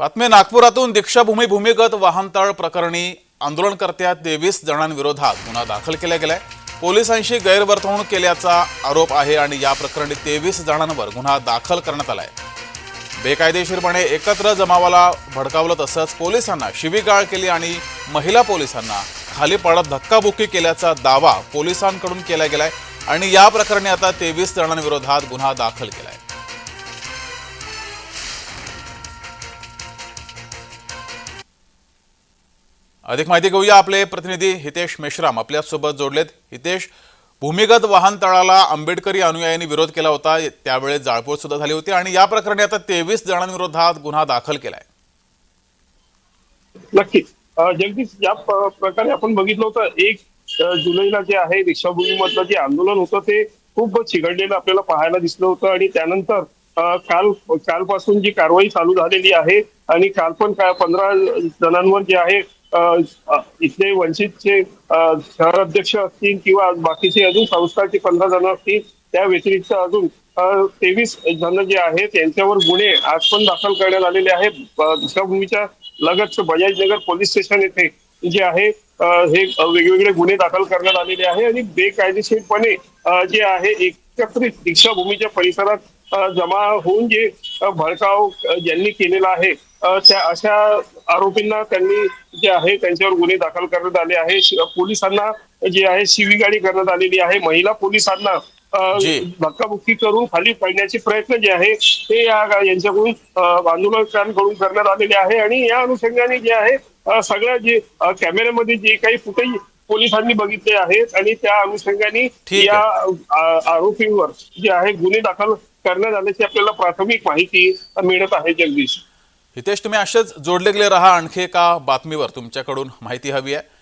बातमी नागपुरातून दीक्षाभूमी भूमिगत वाहनतळ प्रकरणी आंदोलनकर्त्या तेवीस जणांविरोधात गुन्हा दाखल केला गेलाय. पोलिसांशी गैरवर्तवणूक केल्याचा आरोप आहे आणि या प्रकरणी तेवीस जणांवर गुन्हा दाखल करण्यात आलाय. बेकायदेशीरपणे एकत्र जमावाला भडकावलं तसंच पोलिसांना शिवीगाळ केली आणि महिला पोलिसांना खाली पडत धक्काबुक्की केल्याचा दावा पोलिसांकडून केला गेलाय आणि या प्रकरणी आता तेवीस जणांविरोधात गुन्हा दाखल केलाय. अधिक माहिती घेऊया आपले प्रतिनिधी हितेश मेश्राम. आपल्यासोबत जोडलेत हितेश भूमिगत वाहनतळाला आंबेडकरी अनुयायांनी विरोध केला होता त्यावेळेस जाळपोळ सुद्धा झाली होती आणि या प्रकरणी आता तेवीस जणांविरोधात गुन्हा दाखल केलाय. नक्कीच. जगदीश या प्रकारे आपण बघितलं होतं एक जुलैला जे आहे दीक्षाभूमीमधलं जे आंदोलन होतं ते खूप चिघडलेलं आपल्याला पाहायला दिसलं होतं आणि त्यानंतर काल कालपासून जी कारवाई चालू झालेली आहे आणि काल पण काय पंधरा जणांवर जे आहे इथले वंचितचे शहराध्यक्ष असतील किंवा बाकीचे अजून संस्थाचे पंधरा जण असतील त्या व्यतिरिक्त अजून तेवीस जण जे आहेत त्यांच्यावर गुन्हे आज पण दाखल करण्यात आलेले आहेत. अं, दीक्षाभूमीच्या लगतच बजाजनगर पोलीस स्टेशन येथे जे आहे हे वेगवेगळे गुन्हे दाखल करण्यात आलेले आहे आणि बेकायदेशीरपणे जे आहे एकत्रित दीक्षाभूमीच्या परिसरात जमा होऊन जे भडकाव ज्यांनी केलेला आहे त्या अशा आरोपींना त्यांनी जे आहे त्यांच्यावर गुन्हे दाखल करण्यात आले आहे. पोलिसांना जे आहे शिवीगाडी करण्यात आलेली आहे. महिला पोलिसांना. धक्काबुक्की करून खाली पडण्याचे प्रयत्न जे आहे ते या यांच्याकडून आंदोलकांकडून करण्यात आलेले आहे. आणि या अनुषंगाने जे आहे सगळ्या जे कॅमेऱ्यामध्ये जे काही फुटेज पोलिसांनी बघितले आहेत आणि त्या अनुषंगाने या आरोपींवर जे आहे गुन्हे दाखल करण्यात आल्याची आपल्याला प्राथमिक माहिती मिळत आहे जगदीश. हितेश तुम्ही असेच जोडले गेले राहा आणखी एका बातमीवर. तुमच्याकडून माहिती हवी आहे.